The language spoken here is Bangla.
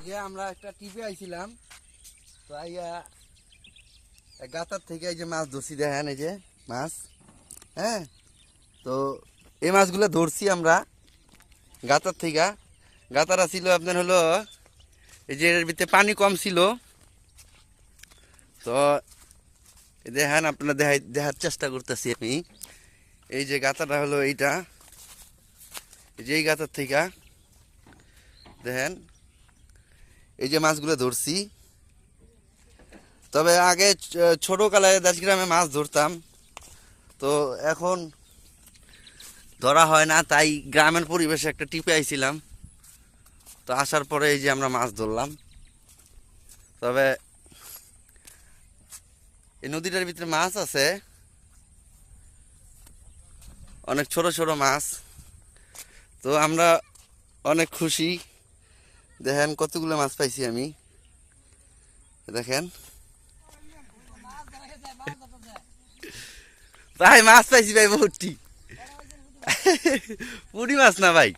এই যে আমরা একটা টিপে আইছিলাম। তো আইয়া গাতার থেকে এই যে মাছ ধরছি, দেখেন এই যে মাছ। হ্যাঁ? তো এই মাছগুলো ধরছি আমরা গাতার থেকে। গাতারা ছিল আপনার হলো এই যে এর ভিতরে পানি কম ছিল। তো দেখেন আপনার দেখাই, দেখার চেষ্টা করতেছি আমি। এই যে গাতাটা হলো এইটা। এই যে এই গাতার থেকে, দেখেন। এই যে মাছগুলো ধরছি। তবে আগে ছোটকালে দাসগ্রামে মাছ ধরতাম। তো এখন ধরা হয় না, তাই গ্রামের পরিবেশে একটা টিপে আইছিলাম। তো আসার পরে এই যে আমরা মাছ ধরলাম। তবে এই নদীটার ভিতরে মাছ আছে। অনেক ছোট ছোট মাছ। তো আমরা অনেক খুশি। দেখেন কতগুলো মাছ পাইছি আমি। দেখেন। ভাই, মাছ পাইছি ভাই বহুতটি পুরি মাছ না ভাই?